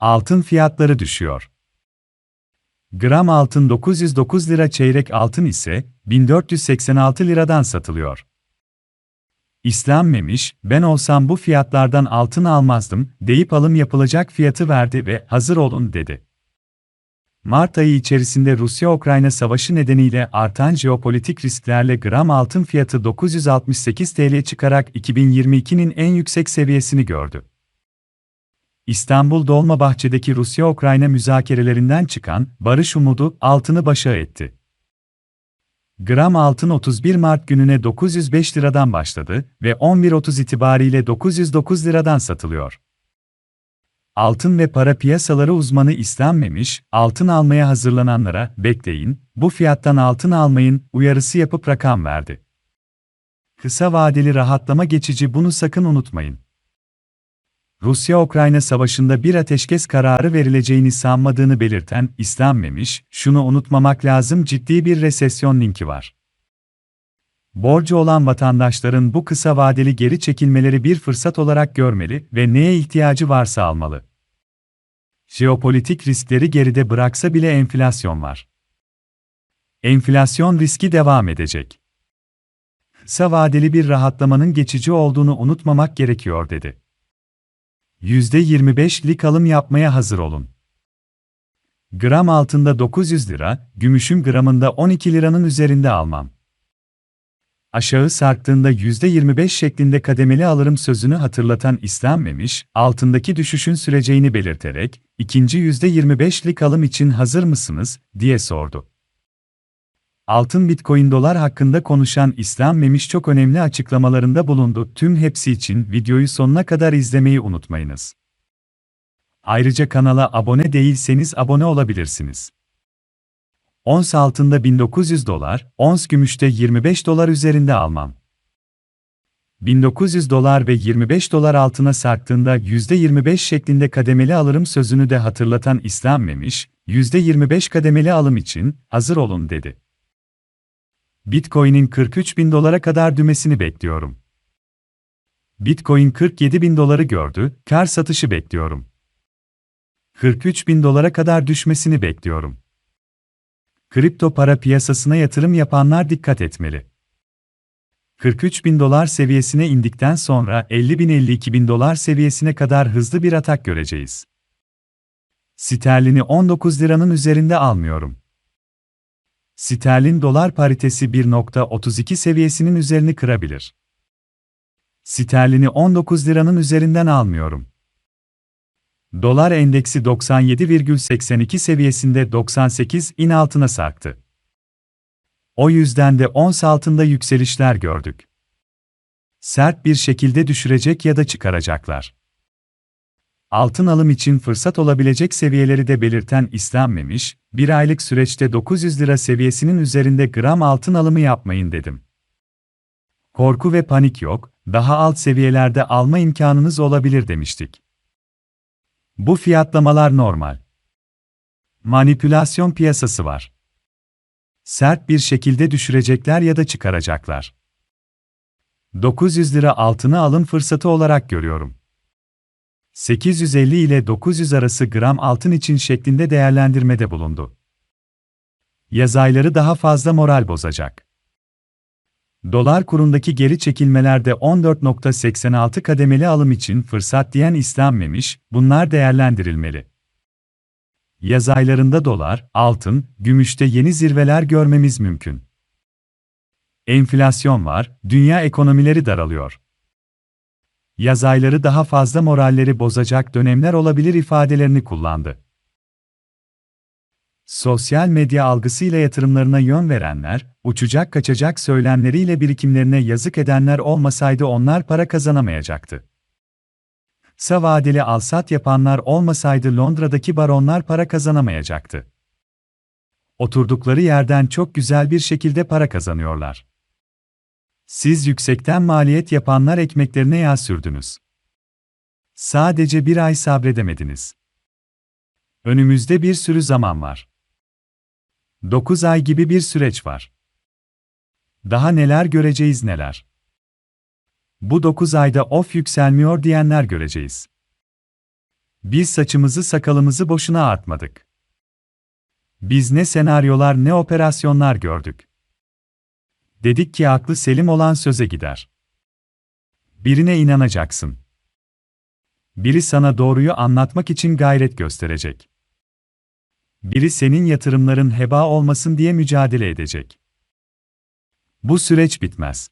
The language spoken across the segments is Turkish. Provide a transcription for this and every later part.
Altın fiyatları düşüyor. Gram altın 909 lira çeyrek altın ise 1486 liradan satılıyor. İslam Memiş, ben olsam bu fiyatlardan altın almazdım deyip alım yapılacak fiyatı verdi ve hazır olun dedi. Mart ayı içerisinde Rusya-Ukrayna savaşı nedeniyle artan jeopolitik risklerle gram altın fiyatı 968 TL çıkarak 2022'nin en yüksek seviyesini gördü. İstanbul Dolmabahçe'deki Rusya-Ukrayna müzakerelerinden çıkan barış umudu altını başa etti. Gram altın 31 Mart gününe 905 liradan başladı ve 11.30 itibariyle 909 liradan satılıyor. Altın ve para piyasaları uzmanı İslam Memiş, altın almaya hazırlananlara, bekleyin, bu fiyattan altın almayın, uyarısı yapıp rakam verdi. Kısa vadeli rahatlama geçici bunu sakın unutmayın. Rusya-Ukrayna savaşında bir ateşkes kararı verileceğini sanmadığını belirten İslam Memiş, şunu unutmamak lazım ciddi bir resesyon linki var. Borcu olan vatandaşların bu kısa vadeli geri çekilmeleri bir fırsat olarak görmeli ve neye ihtiyacı varsa almalı. Jeopolitik riskleri geride bıraksa bile enflasyon var. Enflasyon riski devam edecek. Kısa vadeli bir rahatlamanın geçici olduğunu unutmamak gerekiyor dedi. %25'lik alım yapmaya hazır olun. Gram altında 900 lira, gümüşün gramında 12 liranın üzerinde almam. Aşağı sarktığında %25 şeklinde kademeli alırım sözünü hatırlatan İslam Memiş, altındaki düşüşün süreceğini belirterek, ikinci %25'lik alım için hazır mısınız, diye sordu. Altın Bitcoin dolar hakkında konuşan İslam Memiş çok önemli açıklamalarında bulundu. Tüm hepsi için videoyu sonuna kadar izlemeyi unutmayınız. Ayrıca kanala abone değilseniz abone olabilirsiniz. Ons altında 1900 dolar, ons gümüşte 25 dolar üzerinde almam. 1900 dolar ve 25 dolar altına sarktığında %25 şeklinde kademeli alırım sözünü de hatırlatan İslam Memiş, %25 kademeli alım için hazır olun dedi. Bitcoin'in 43 bin dolara kadar dümesini bekliyorum. Bitcoin 47 bin doları gördü, kar satışı bekliyorum. 43 bin dolara kadar düşmesini bekliyorum. Kripto para piyasasına yatırım yapanlar dikkat etmeli. 43 bin dolar seviyesine indikten sonra 50 bin 52 bin dolar seviyesine kadar hızlı bir atak göreceğiz. Sterlini 19 liranın üzerinde almıyorum. Sterlin dolar paritesi 1.32 seviyesinin üzerini kırabilir. Sterlini 19 liranın üzerinden almıyorum. Dolar endeksi 97,82 seviyesinde 98 in altına sarktı. O yüzden de ons altında yükselişler gördük. Sert bir şekilde düşürecek ya da çıkaracaklar. Altın alım için fırsat olabilecek seviyeleri de belirten İslam Memiş, bir aylık süreçte 900 lira seviyesinin üzerinde gram altın alımı yapmayın dedim. Korku ve panik yok, daha alt seviyelerde alma imkanınız olabilir demiştik. Bu fiyatlamalar normal. Manipülasyon piyasası var. Sert bir şekilde düşürecekler ya da çıkaracaklar. 900 lira altını alım fırsatı olarak görüyorum. 850 ile 900 arası gram altın için şeklinde değerlendirmede bulundu. Yaz ayları daha fazla moral bozacak. Dolar kurundaki geri çekilmelerde 14.86 kademeli alım için fırsat diyen İslam Memiş, bunlar değerlendirilmeli. Yaz aylarında dolar, altın, gümüşte yeni zirveler görmemiz mümkün. Enflasyon var, dünya ekonomileri daralıyor. Yaz ayları daha fazla moralleri bozacak dönemler olabilir ifadelerini kullandı. Sosyal medya algısıyla yatırımlarına yön verenler, uçacak kaçacak söylemleriyle birikimlerine yazık edenler olmasaydı onlar para kazanamayacaktı. Kısa vadeli alsat yapanlar olmasaydı Londra'daki baronlar para kazanamayacaktı. Oturdukları yerden çok güzel bir şekilde para kazanıyorlar. Siz yüksekten maliyet yapanlar ekmeklerine yağ sürdünüz. Sadece bir ay sabredemediniz. Önümüzde bir sürü zaman var. 9 ay gibi bir süreç var. Daha neler göreceğiz neler. Bu 9 ayda of yükselmiyor diyenler göreceğiz. Biz saçımızı sakalımızı boşuna artmadık. Biz ne senaryolar ne operasyonlar gördük. Dedik ki aklı selim olan söze gider. Birine inanacaksın. Biri sana doğruyu anlatmak için gayret gösterecek. Biri senin yatırımların heba olmasın diye mücadele edecek. Bu süreç bitmez.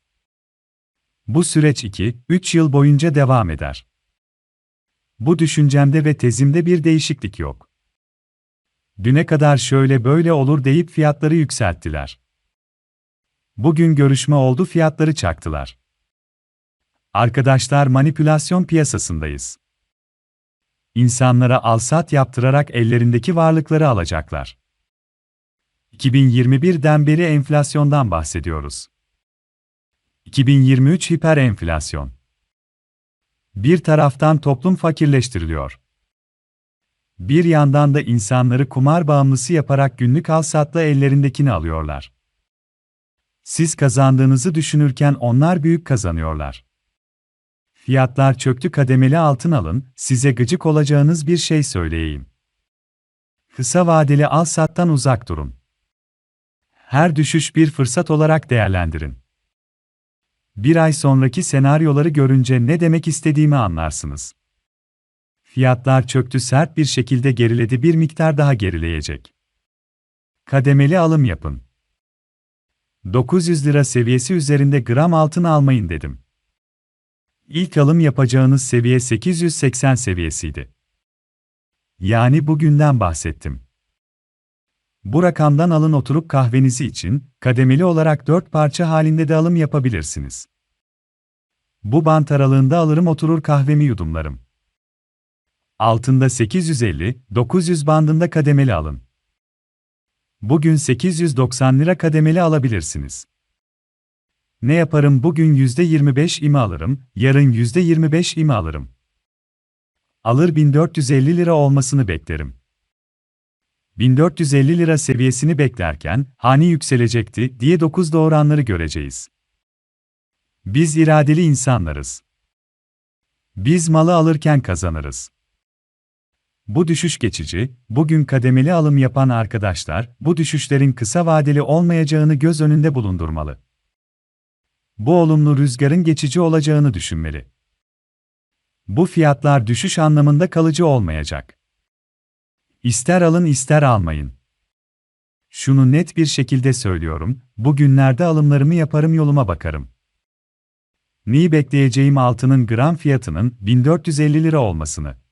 Bu süreç 2-3 yıl boyunca devam eder. Bu düşüncemde ve tezimde bir değişiklik yok. Düne kadar şöyle böyle olur deyip fiyatları yükselttiler. Bugün görüşme oldu fiyatları çaktılar. Arkadaşlar manipülasyon piyasasındayız. İnsanlara alsat yaptırarak ellerindeki varlıkları alacaklar. 2021'den beri enflasyondan bahsediyoruz. 2023 hiper enflasyon. Bir taraftan toplum fakirleştiriliyor. Bir yandan da insanları kumar bağımlısı yaparak günlük alsatla ellerindekini alıyorlar. Siz kazandığınızı düşünürken onlar büyük kazanıyorlar. Fiyatlar çöktü kademeli altın alın, size gıcık olacağınız bir şey söyleyeyim. Kısa vadeli al sattan uzak durun. Her düşüş bir fırsat olarak değerlendirin. Bir ay sonraki senaryoları görünce ne demek istediğimi anlarsınız. Fiyatlar çöktü sert bir şekilde geriledi bir miktar daha gerileyecek. Kademeli alım yapın. 900 lira seviyesi üzerinde gram altın almayın dedim. İlk alım yapacağınız seviye 880 seviyesiydi. Yani bugünden bahsettim. Bu rakamdan alın oturup kahvenizi için, kademeli olarak 4 parça halinde de alım yapabilirsiniz. Bu bant aralığında alırım oturur kahvemi yudumlarım. Altında 850-900 bandında kademeli alın. Bugün 890 lira kademeli alabilirsiniz. Ne yaparım bugün %25 imi alırım, yarın %25 imi alırım. Alır 1450 lira olmasını beklerim. 1450 lira seviyesini beklerken, hani yükselecekti diye 9 doğuranları göreceğiz. Biz iradeli insanlarız. Biz malı alırken kazanırız. Bu düşüş geçici, bugün kademeli alım yapan arkadaşlar, bu düşüşlerin kısa vadeli olmayacağını göz önünde bulundurmalı. Bu olumlu rüzgarın geçici olacağını düşünmeli. Bu fiyatlar düşüş anlamında kalıcı olmayacak. İster alın ister almayın. Şunu net bir şekilde söylüyorum, bugünlerde alımlarımı yaparım yoluma bakarım. Neyi bekleyeceğim altının gram fiyatının 1450 lira olmasını.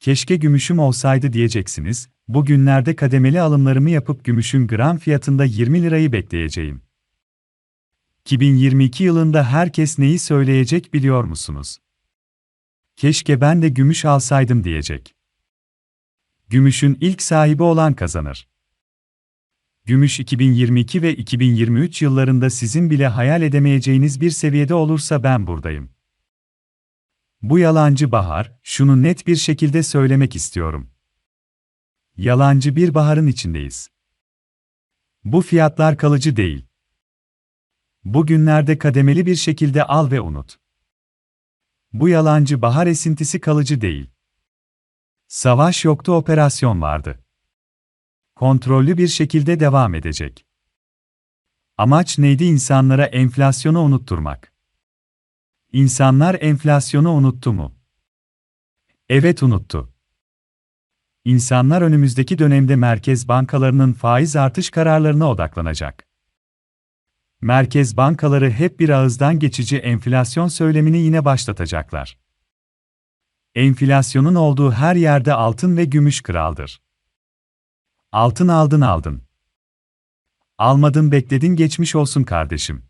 Keşke gümüşüm olsaydı diyeceksiniz, bugünlerde kademeli alımlarımı yapıp gümüşün gram fiyatında 20 lirayı bekleyeceğim. 2022 yılında herkes neyi söyleyecek biliyor musunuz? Keşke ben de gümüş alsaydım diyecek. Gümüşün ilk sahibi olan kazanır. Gümüş 2022 ve 2023 yıllarında sizin bile hayal edemeyeceğiniz bir seviyede olursa ben buradayım. Bu yalancı bahar, şunu net bir şekilde söylemek istiyorum. Yalancı bir baharın içindeyiz. Bu fiyatlar kalıcı değil. Bugünlerde kademeli bir şekilde al ve unut. Bu yalancı bahar esintisi kalıcı değil. Savaş yoktu operasyon vardı. Kontrollü bir şekilde devam edecek. Amaç neydi insanlara enflasyonu unutturmak? İnsanlar enflasyonu unuttu mu? Evet unuttu. İnsanlar önümüzdeki dönemde merkez bankalarının faiz artış kararlarına odaklanacak. Merkez bankaları hep bir ağızdan geçici enflasyon söylemini yine başlatacaklar. Enflasyonun olduğu her yerde altın ve gümüş kraldır. Altın aldın aldın. Almadın bekledin geçmiş olsun kardeşim.